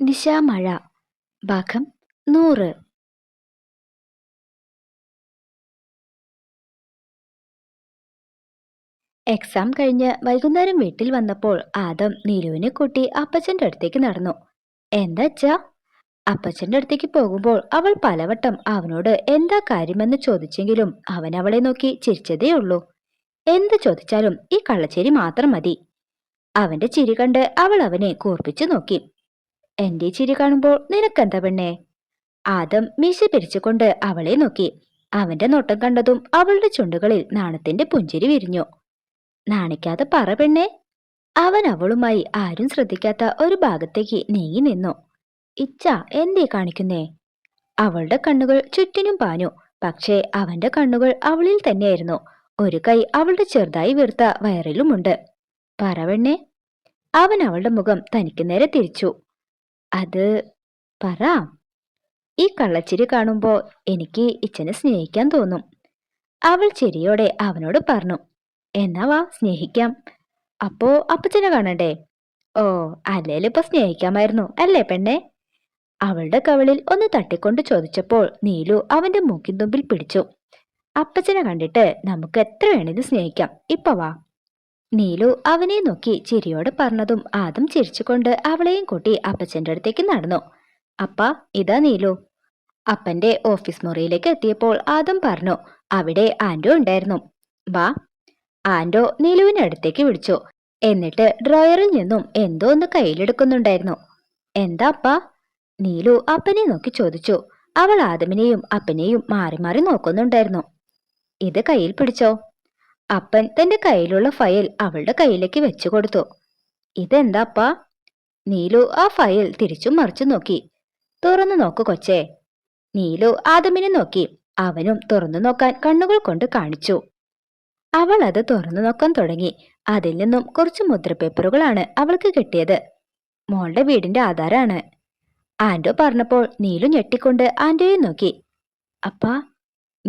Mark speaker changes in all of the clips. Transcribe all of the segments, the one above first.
Speaker 1: നിശാമഴ ഭാഗം നൂറ്. എക്സാം കഴിഞ്ഞ് വൈകുന്നേരം വീട്ടിൽ വന്നപ്പോൾ ആദം നീലുവിനെ കൂട്ടി അപ്പച്ചന്റെ അടുത്തേക്ക് നടന്നു. എന്താ അച്ഛാ? അപ്പച്ചന്റെ അടുത്തേക്ക് പോകുമ്പോൾ അവൾ പലവട്ടം അവനോട് എന്താ കാര്യമെന്ന് ചോദിച്ചെങ്കിലും അവൻ അവളെ നോക്കി ചിരിച്ചതേ ഉള്ളൂ. എന്ത് ചോദിച്ചാലും ഈ കള്ളച്ചേരി മാത്രം മതി. അവന്റെ ചിരി കണ്ട് അവൾ അവനെ കൂർപ്പിച്ചു നോക്കി. എന്റെ ചിരി കാണുമ്പോൾ നിനക്കെന്താ പെണ്ണേ? ആദം മീശ പിരിച്ചുകൊണ്ട് അവളെ നോക്കി. അവന്റെ നോട്ടം കണ്ടതും അവളുടെ ചുണ്ടുകളിൽ നാണത്തിന്റെ പുഞ്ചിരി വിരിഞ്ഞു. നാണിക്കാതെ പറ പെണ്ണേ. അവൻ അവളുമായി ആരും ശ്രദ്ധിക്കാത്ത ഒരു ഭാഗത്തേക്ക് നീങ്ങി നിന്നു. ഇച്ച എന്തേ കാണിക്കുന്നേ? അവളുടെ കണ്ണുകൾ ചുറ്റിനും പാഞ്ഞു. പക്ഷേ അവന്റെ കണ്ണുകൾ അവളിൽ തന്നെയായിരുന്നു. ഒരു കൈ അവളുടെ ചെറുതായി വീർത്ത വയറിലുമുണ്ട്. പറ പെണ്ണേ. അവൻ അവളുടെ മുഖം തനിക്ക് നേരെ തിരിച്ചു. അത് പറ. ഈ കള്ളച്ചിരി കാണുമ്പോ എനിക്ക് ഇച്ചനെ സ്നേഹിക്കാൻ തോന്നും. അവൾ ചിരിയോടെ അവനോട് പറഞ്ഞു എന്നാ വാ സ്നേഹിക്കാം. അപ്പോ അപ്പച്ചനെ കാണണ്ടേ? ഓ അല്ലേലിപ്പോ സ്നേഹിക്കാമായിരുന്നു അല്ലേ പെണ്ണെ? അവളുടെ കവളിൽ ഒന്ന് തട്ടിക്കൊണ്ട് ചോദിച്ചപ്പോൾ നീലു അവന്റെ മൂക്കിൻ തുമ്പിൽ പിടിച്ചു. അപ്പച്ചനെ കണ്ടിട്ട് നമുക്ക് എത്ര വേണേലും സ്നേഹിക്കാം. ഇപ്പൊ വാ. നീലു അവനെ നോക്കി ചിരിയോട് പറഞ്ഞതും ആദം ചിരിച്ചുകൊണ്ട് അവളെയും കൂട്ടി അപ്പച്ചന്റെ അടുത്തേക്ക് നടന്നു. അപ്പ ഇതാ നീലു. അപ്പന്റെ ഓഫീസ് മുറിയിലേക്ക് എത്തിയപ്പോൾ ആദം പറഞ്ഞു അവിടെ ആൻഡോ ഉണ്ടായിരുന്നു. വാ. ആൻഡോ നീലുവിനെ അടുത്തേക്ക് വിളിച്ചു. എന്നിട്ട് ഡ്രോയറിൽ നിന്നും എന്തോ ഒന്ന് കയ്യിലെടുക്കുന്നുണ്ടായിരുന്നു. എന്താ അപ്പ? നീലു അപ്പനെ നോക്കി ചോദിച്ചു. അവൾ ആദമിനെയും അപ്പനെയും മാറി മാറി നോക്കുന്നുണ്ടായിരുന്നു. ഇത് കയ്യിൽ പിടിച്ചോ? അപ്പൻ തന്റെ കയ്യിലുള്ള ഫയൽ അവളുടെ കയ്യിലേക്ക് വെച്ചു കൊടുത്തു. ഇതെന്താപ്പാ? നീലു ആ ഫയൽ തിരിച്ചും മറിച്ചു നോക്കി. തുറന്നു നോക്കു കൊച്ചേ. നീലു ആദമിനെ നോക്കി. അവനും തുറന്നു നോക്കാൻ കണ്ണുകൾ കൊണ്ട് കാണിച്ചു. അവൾ അത് തുറന്നു നോക്കാൻ തുടങ്ങി. അതിൽ നിന്നും കുറച്ച് മുദ്രപേപ്പറുകളാണ് അവൾക്ക് കിട്ടിയത്. മോളുടെ വീടിന്റെ ആധാരാണ്. ആൻഡോ പറഞ്ഞപ്പോൾ നീലു ഞെട്ടിക്കൊണ്ട് ആൻഡോയെ നോക്കി. അപ്പാ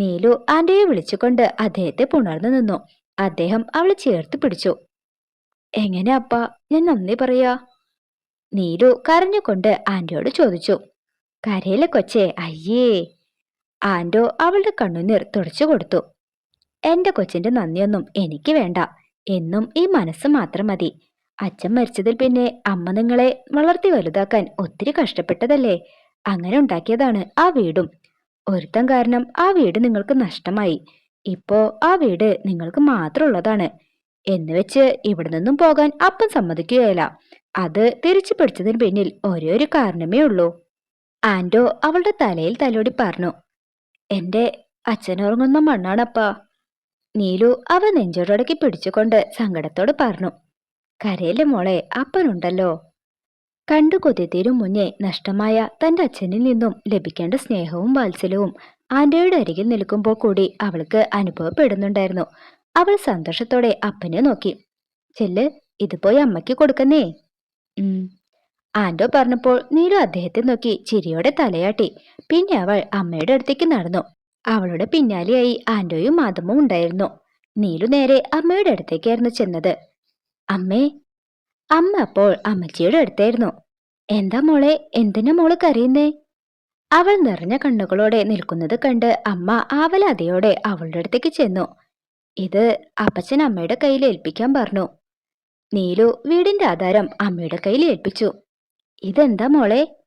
Speaker 1: നീലു ആന്റിയെ വിളിച്ചുകൊണ്ട് അദ്ദേഹത്തെ പുണർന്നു നിന്നു. അദ്ദേഹം അവളെ ചേർത്ത് പിടിച്ചു. എങ്ങനെ അപ്പ? ഞാൻ നന്ദി പറയാ. നീലു കരഞ്ഞുകൊണ്ട് ആന്റിയോട് ചോദിച്ചു. കരയിലെ കൊച്ചേ അയ്യേ. ആന്റോ അവളുടെ കണ്ണുനീർ തുടച്ചു കൊടുത്തു. എന്റെ കൊച്ചിന്റെ നന്ദിയൊന്നും എനിക്ക് വേണ്ട. എന്നും ഈ മനസ്സ് മാത്രം മതി. അച്ഛൻ മരിച്ചതിൽ പിന്നെ അമ്മ നിങ്ങളെ വളർത്തി വലുതാക്കാൻ ഒത്തിരി കഷ്ടപ്പെട്ടതല്ലേ? അങ്ങനെ ഉണ്ടാക്കിയതാണ് ആ വീടും. ഒരുത്തം കാരണം ആ വീട് നിങ്ങൾക്ക് നഷ്ടമായി. ഇപ്പോ ആ വീട് നിങ്ങൾക്ക് മാത്രമുള്ളതാണ്. എന്ന് വെച്ച് ഇവിടെ നിന്നും പോകാൻ അപ്പം സമ്മതിക്കുകയില്ല. അത് തിരിച്ചു പിടിച്ചതിന് പിന്നിൽ ഒരേ ഒരു കാരണമേ ഉള്ളൂ. ആൻഡോ അവളുടെ തലയിൽ തലോടി പറഞ്ഞു എന്റെ അച്ഛനുറങ്ങുന്ന മണ്ണാണപ്പാ. നീലു അവ നെഞ്ചോടക്കി പിടിച്ചുകൊണ്ട് സങ്കടത്തോട് പറഞ്ഞു കരയിലെ മോളെ അപ്പനുണ്ടല്ലോ. കണ്ടു കൊതിത്തീരും മുന്നേ നഷ്ടമായ തന്റെ അച്ഛനിൽ നിന്നും ലഭിക്കേണ്ട സ്നേഹവും വാത്സല്യവും ആന്റയുടെ അരികിൽ നിൽക്കുമ്പോൾ കൂടി അവൾക്ക് അനുഭവപ്പെടുന്നുണ്ടായിരുന്നു. അവൾ സന്തോഷത്തോടെ അപ്പനെ നോക്കി. ചെല്ല് ഇത് പോയി അമ്മയ്ക്ക് കൊടുക്കുന്നേ. ആന്റോ പറഞ്ഞപ്പോൾ നീലു അദ്ദേഹത്തെ നോക്കി ചിരിയോടെ തലയാട്ടി. പിന്നെ അവൾ അമ്മയുടെ അടുത്തേക്ക് നടന്നു. അവളുടെ പിന്നാലെയായി ആന്റോയും മാധവും ഉണ്ടായിരുന്നു. നീലു നേരെ അമ്മയുടെ അടുത്തേക്കായിരുന്നു ചെന്നത്. അമ്മേ അമ്മ അപ്പോൾ അമ്മച്ചിയുടെ അടുത്തായിരുന്നു. എന്താ മോളെ എന്തിനാ മോൾ കരയുന്നേ? അവൾ നിറഞ്ഞ കണ്ണുകളോടെ നിൽക്കുന്നത് കണ്ട് അമ്മ ആവലാതിയോടെ അവളുടെ അടുത്തേക്ക് ചെന്നു. ഇത് അപ്പച്ചൻ അമ്മയുടെ കയ്യിൽ ഏൽപ്പിക്കാൻ പറഞ്ഞു. നീലു വീടിന്റെ ആധാരം അമ്മയുടെ കയ്യിൽ ഏൽപ്പിച്ചു. ഇതെന്താ മോളെ?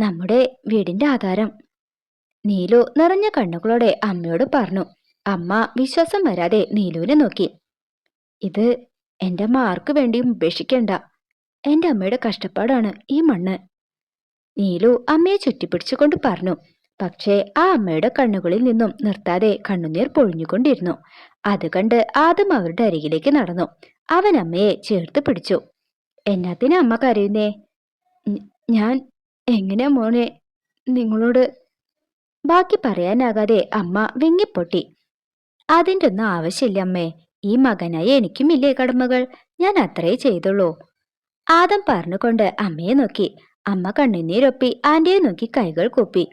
Speaker 1: നമ്മുടെ വീടിന്റെ ആധാരം. നീലു നിറഞ്ഞ കണ്ണുകളോടെ അമ്മയോട് പറഞ്ഞു. അമ്മ വിശ്വാസം വരാതെ നീലുവിനെ നോക്കി. ഇത് എന്റെ അമ്മ ആർക്കു വേണ്ടിയും ഉപേക്ഷിക്കണ്ട. എന്റെ അമ്മയുടെ കഷ്ടപ്പാടാണ് ഈ മണ്ണ്. നീലു അമ്മയെ ചുറ്റിപ്പിടിച്ചുകൊണ്ട് പറഞ്ഞു. പക്ഷേ ആ അമ്മയുടെ കണ്ണുകളിൽ നിന്നും നിർത്താതെ കണ്ണുനീർ പൊഴിഞ്ഞുകൊണ്ടിരുന്നു. അത് കണ്ട് ആദ്യം അവരുടെ അരികിലേക്ക് നടന്നു. അവൻ അമ്മയെ ചേർത്ത് പിടിച്ചു. എന്നാത്തിനാ അമ്മ കരയുന്നേ? ഞാൻ എങ്ങനെയാ മോനെ? നിങ്ങളോട് ബാക്കി പറയാനാകാതെ അമ്മ വിങ്ങിപ്പൊട്ടി. അതിന്റെ ഒന്നും ആവശ്യമില്ല അമ്മേ. ഈ മകനായി എനിക്കുമില്ലേ കടമകൾ? ഞാൻ അത്രേ ചെയ്തുള്ളൂ. ആദം പറഞ്ഞുകൊണ്ട് അമ്മയെ നോക്കി. അമ്മ കണ്ണുനീരൊപ്പി ആന്റിയെ നോക്കി കൈകൾ കൂപ്പി.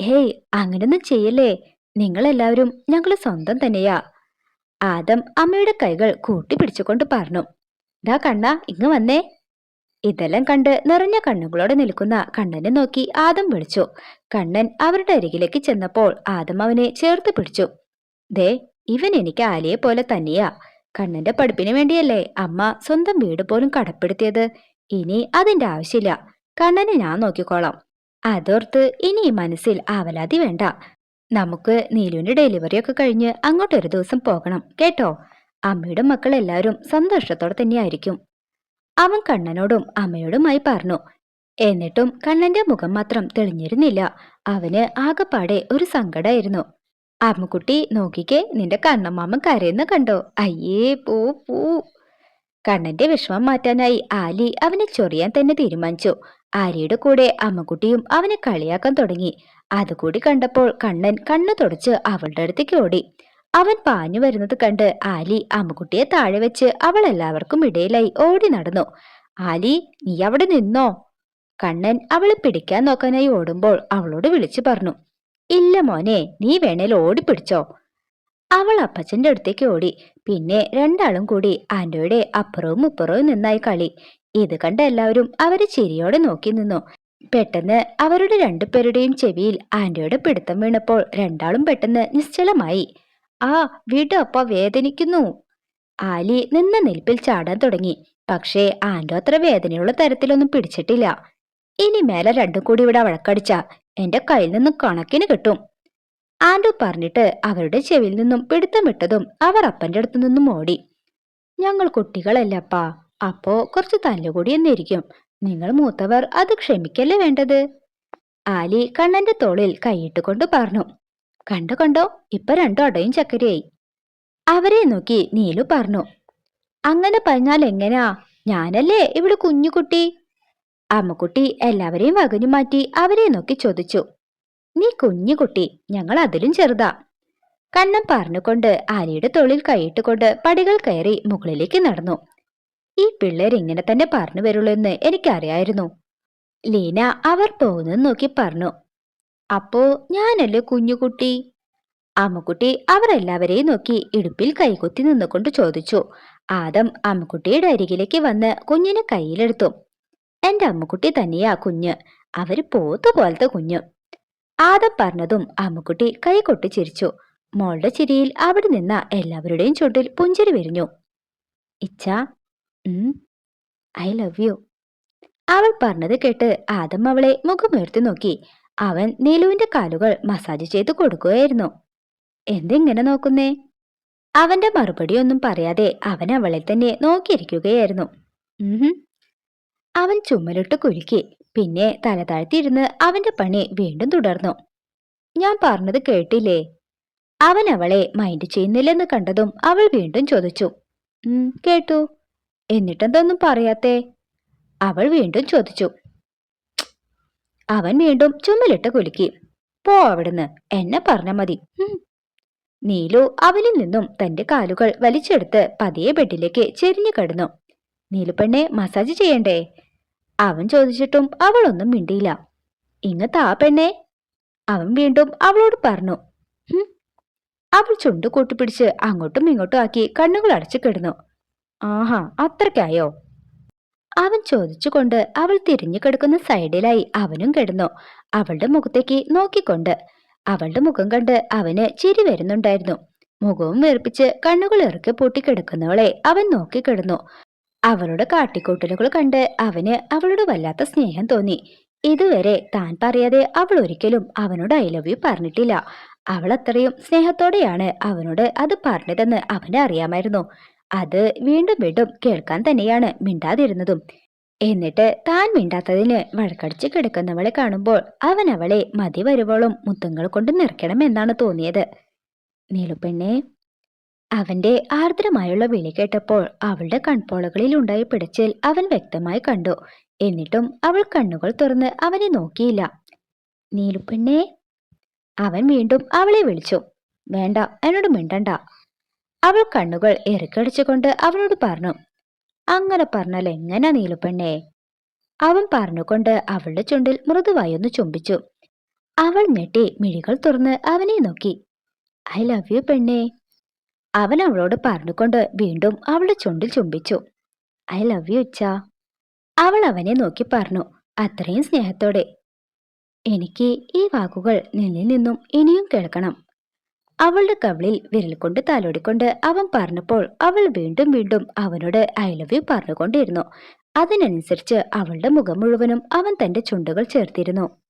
Speaker 1: ഹേയ് അങ്ങനൊന്നും ചെയ്യല്ലേ? നിങ്ങളെല്ലാവരും ഞങ്ങൾ സ്വന്തം തന്നെയാ. ആദം അമ്മയുടെ കൈകൾ കൂട്ടി പിടിച്ചുകൊണ്ട് പറഞ്ഞു. ഡാ കണ്ണ ഇങ്ങ് വന്നേ. ഇതെല്ലാം കണ്ട് നിറഞ്ഞ കണ്ണുകളോടെ നിൽക്കുന്ന കണ്ണനെ നോക്കി ആദം വിളിച്ചു. കണ്ണൻ അവരുടെ അരികിലേക്ക് ചെന്നപ്പോൾ ആദം അവനെ ചേർത്ത് പിടിച്ചു. ദേ ഇവൻ എനിക്ക് ആലിയെ പോലെ തന്നെയാ. കണ്ണന്റെ പഠിപ്പിന് വേണ്ടിയല്ലേ അമ്മ സ്വന്തം വീട് പോലും കടപ്പെടുത്തിയത്. ഇനി അതിന്റെ ആവശ്യമില്ല. കണ്ണനെ ഞാൻ നോക്കിക്കോളാം. അതോർത്ത് ഇനി മനസ്സിൽ ആവലാതി വേണ്ട. നമുക്ക് നീലുവിന്റെ ഡെലിവറി ഒക്കെ കഴിഞ്ഞ് അങ്ങോട്ട് ഒരു ദിവസം പോകണം കേട്ടോ? അമ്മയുടെ മക്കൾ എല്ലാവരും സന്തോഷത്തോടെ തന്നെയായിരിക്കും. അവൻ കണ്ണനോടും അമ്മയോടുമായി പറഞ്ഞു. എന്നിട്ടും കണ്ണന്റെ മുഖം മാത്രം തെളിഞ്ഞിരുന്നില്ല. അവന് ആകെപ്പാടെ ഒരു സങ്കടായിരുന്നു. അമ്മുക്കുട്ടി നോക്കിക്കേ നിന്റെ കണ്ണമ്മാമൻ കരയുന്ന കണ്ടോ? അയ്യേ പോ പൂ. കണ്ണന്റെ വിഷമം മാറ്റാനായി ആലി അവനെ ചൊറിയാൻ തന്നെ തീരുമാനിച്ചു. ആലിയുടെ കൂടെ അമ്മക്കുട്ടിയും അവനെ കളിയാക്കാൻ തുടങ്ങി. അതുകൂടി കണ്ടപ്പോൾ കണ്ണൻ കണ്ണു തുടച്ച് അവളുടെ അടുത്തേക്ക് ഓടി. അവൻ പാഞ്ഞു വരുന്നത് കണ്ട് ആലി അമ്മക്കുട്ടിയെ താഴെ വെച്ച് അവൾ എല്ലാവർക്കും ഇടയിലായി ഓടി നടന്നു. ആലി നീ അവിടെ നിന്നോ? കണ്ണൻ അവളെ പിടിക്കാൻ നോക്കാനായി ഓടുമ്പോൾ അവളോട് വിളിച്ചു പറഞ്ഞു. ഇല്ല മോനെ നീ വേണേൽ ഓടിപ്പിടിച്ചോ അവൾ അപ്പച്ചന്റെ അടുത്തേക്ക് ഓടി. പിന്നെ രണ്ടാളും കൂടി ആന്റോയുടെ അപ്പുറവും ഇപ്പുറവും നിന്നായി കളി. ഇത് കണ്ട എല്ലാവരും അവരെ ചിരിയോടെ നോക്കി നിന്നു. പെട്ടെന്ന് അവരുടെ രണ്ടുപേരുടെയും ചെവിയിൽ ആന്റോയുടെ പിടുത്തം വീണപ്പോൾ രണ്ടാളും പെട്ടെന്ന് നിശ്ചലമായി. ആ വീട് അപ്പ വേദനിക്കുന്നു. ആലി നിന്ന നിൽപ്പിൽ ചാടാൻ തുടങ്ങി. പക്ഷേ ആന്റോ അത്ര വേദനയുള്ള തരത്തിലൊന്നും പിടിച്ചിട്ടില്ല. ഇനി മേലെ രണ്ടും കൂടി ഇവിടെ വഴക്കടിച്ച എന്റെ കയ്യിൽ നിന്നും കണക്കിന് കിട്ടും. ആൻഡു പറഞ്ഞിട്ട് അവരുടെ ചെവിയിൽ നിന്നും പിടുത്തമിട്ടതും അവർ അപ്പന്റെ അടുത്തു നിന്നും ഓടി. ഞങ്ങൾ കുട്ടികളല്ലപ്പാ അപ്പോ കുറച്ച് തല്ലുകൂടി എന്നിരിക്കും. നിങ്ങൾ മൂത്തവർ അത് ക്ഷമിക്കല്ലേ വേണ്ടത്? ആലി കണ്ണന്റെ തോളിൽ കൈയിട്ടുകൊണ്ട് പറഞ്ഞു. കണ്ടോ കണ്ടോ ഇപ്പൊ രണ്ടോ അടയും ചക്കരയായി. അവരെ നോക്കി നീലു പറഞ്ഞു. അങ്ങനെ പറഞ്ഞാൽ എങ്ങനാ? ഞാനല്ലേ ഇവിടെ കുഞ്ഞുകുട്ടി? അമ്മക്കുട്ടി എല്ലാവരെയും വകഞ്ഞു മാറ്റി അവരെ നോക്കി ചോദിച്ചു. നീ കുഞ്ഞുകുട്ടി ഞങ്ങൾ അതിലും ചെറുതാ. കണ്ണം പറഞ്ഞുകൊണ്ട് ആലിയുടെ തൊളിൽ കൈയിട്ടുകൊണ്ട് പടികൾ കയറി മുകളിലേക്ക് നടന്നു. ഈ പിള്ളേർ ഇങ്ങനെ തന്നെ പറഞ്ഞു വരുള്ളൂ എന്ന് എനിക്കറിയായിരുന്നു. ലീന അവർ പോകുന്നത് നോക്കി പറഞ്ഞു. അപ്പോ ഞാനല്ലേ കുഞ്ഞുകുട്ടി അമ്മുക്കുട്ടി അവരെല്ലാവരെയും നോക്കി ഇടുപ്പിൽ കൈകുത്തി നിന്നുകൊണ്ട് ചോദിച്ചു. ആദം അമ്മുക്കുട്ടിയുടെ അരികിലേക്ക് വന്ന് കുഞ്ഞിനെ കയ്യിലെടുത്തു. എന്റെ അമ്മുക്കുട്ടി തന്നെയാ കുഞ്ഞ്. അവർ പോത്തു പോലത്തെ കുഞ്ഞ്. ആദം പറഞ്ഞതും അമ്മുക്കുട്ടി കൈകൊട്ടി ചിരിച്ചു. മോളുടെ ചിരിയിൽ അവിടെ നിന്ന എല്ലാവരുടെയും ചുണ്ടിൽ പുഞ്ചിരി വിരിഞ്ഞു. ഇച്ച ഐ ലവ് യു. അവൾ പറഞ്ഞത് കേട്ട് ആദം അവളെ മുഖമുയർത്തി നോക്കി. അവൻ നീലുവിന്റെ കാലുകൾ മസാജ് ചെയ്ത് കൊടുക്കുകയായിരുന്നു. എന്തിങ്ങനെ നോക്കുന്നേ? അവന്റെ മറുപടിയൊന്നും പറയാതെ അവൻ അവളെ തന്നെ നോക്കിയിരിക്കുകയായിരുന്നു. അവൻ ചുമലിട്ട് കുലുക്കി പിന്നെ തല താഴ്ത്തിയിരുന്ന് അവന്റെ പണി വീണ്ടും തുടർന്നു. ഞാൻ പറഞ്ഞത് കേട്ടില്ലേ? അവൻ അവളെ മൈൻഡ് ചെയ്യുന്നില്ലെന്ന് കണ്ടതും അവൾ വീണ്ടും ചോദിച്ചു. "ഉം, കേട്ടു. എന്നിട്ടെന്തൊന്നും പറയാത്തേ? അവൾ വീണ്ടും ചോദിച്ചു. അവൻ വീണ്ടും ചുമലിട്ട് കുലുക്കി. പോ അവിടുന്ന്. എന്നെ പറഞ്ഞ മതി. ഉം." നീലു അവനിൽ നിന്നും തന്റെ കാലുകൾ വലിച്ചെടുത്ത് പതിയെ ബെഡിലേക്ക് ചെരിഞ്ഞു കിടന്നു. നീലുപെണ്ണെ മസാജ് ചെയ്യണ്ടേ? അവൻ ചോദിച്ചിട്ടും അവളൊന്നും മിണ്ടിയില്ല. ഇങ്ങ് താ പെണ്ണെ. അവൻ വീണ്ടും അവളോട് പറഞ്ഞു. അവൾ ചുണ്ടു കൂട്ടിപ്പിടിച്ച് അങ്ങോട്ടും ഇങ്ങോട്ടും ആക്കി കണ്ണുകൾ അടച്ചു കിടന്നു. ആഹാ അത്രയ്ക്കായോ? അവൻ ചോദിച്ചുകൊണ്ട് അവൾ തിരിഞ്ഞു കിടക്കുന്ന സൈഡിലായി അവനും കിടന്നു. അവളുടെ മുഖത്തേക്ക് നോക്കിക്കൊണ്ട് അവളുടെ മുഖം കണ്ട് അവന് ചിരി വരുന്നുണ്ടായിരുന്നു. മുഖവും വീർപ്പിച്ച് കണ്ണുകൾ ഇറക്കി പൂട്ടിക്കിടക്കുന്നവളെ അവൻ നോക്കിക്കിടന്നു. അവളുടെ കാട്ടിക്കൂട്ടലുകൾ കണ്ട് അവന് അവളോട് വല്ലാത്ത സ്നേഹം തോന്നി. ഇതുവരെ താൻ പറയാതെ അവൾ ഒരിക്കലും അവനോട് ഐ ലവ് യു പറഞ്ഞിട്ടില്ല. അവൾ അത്രയും സ്നേഹത്തോടെയാണ് അവനോട് അത് പറഞ്ഞതെന്ന് അവന് അറിയാമായിരുന്നു. അത് വീണ്ടും വീണ്ടും കേൾക്കാൻ തന്നെയാണ് മിണ്ടാതിരുന്നതും. എന്നിട്ട് താൻ മിണ്ടാത്തതിന് വഴക്കടിച്ച് കിടക്കുന്നവളെ കാണുമ്പോൾ അവൻ അവളെ മതി വരുവോളും മുത്തങ്ങൾ കൊണ്ട് നിറയ്ക്കണം എന്നാണ് തോന്നിയത്. നീലുപ്പെണ്ണെ അവന്റെ ആർദ്രമായുള്ള വിളി കേട്ടപ്പോൾ അവളുടെ കൺപോളകളിൽ ഉണ്ടായ പിടച്ചിൽ അവൻ വ്യക്തമായി കണ്ടു. എന്നിട്ടും അവൾ കണ്ണുകൾ തുറന്ന് അവനെ നോക്കിയില്ല. നീലുപ്പെണ്ണേ അവൻ വീണ്ടും അവളെ വിളിച്ചു. വേണ്ട എന്നോട് മിണ്ടണ്ട. അവൾ കണ്ണുകൾ ഇറക്കടിച്ചുകൊണ്ട് അവനോട് പറഞ്ഞു. അങ്ങനെ പറഞ്ഞാൽ എങ്ങനെ നീലുപ്പെണ്ണേ അവൻ പറഞ്ഞുകൊണ്ട് അവളുടെ ചുണ്ടിൽ മൃദുവായി ഒന്ന് ചുംബിച്ചു. അവൾ ഞെട്ടി മിഴികൾ തുറന്ന് അവനെ നോക്കി. ഐ ലവ് യു പെണ്ണേ. അവൻ അവളോട് പറഞ്ഞുകൊണ്ട് വീണ്ടും അവളുടെ ചുണ്ടിൽ ചുംബിച്ചു. ഐ ലവ് യു ഉച്ച. അവൾ അവനെ നോക്കി പറഞ്ഞു അത്രയും സ്നേഹത്തോടെ. എനിക്ക് ഈ വാക്കുകൾ നിന്നിൽ നിന്നും ഇനിയും കേൾക്കണം. അവളുടെ കവിളിൽ വിരൽ കൊണ്ട് തലോടിക്കൊണ്ട് അവൻ പറഞ്ഞപ്പോൾ അവൾ വീണ്ടും വീണ്ടും അവനോട് ഐ ലവ് യു പറഞ്ഞുകൊണ്ടിരുന്നു. അതിനനുസരിച്ച് അവളുടെ മുഖം മുഴുവനും അവൻ തന്റെ ചുണ്ടുകൾ ചേർത്തിരുന്നു.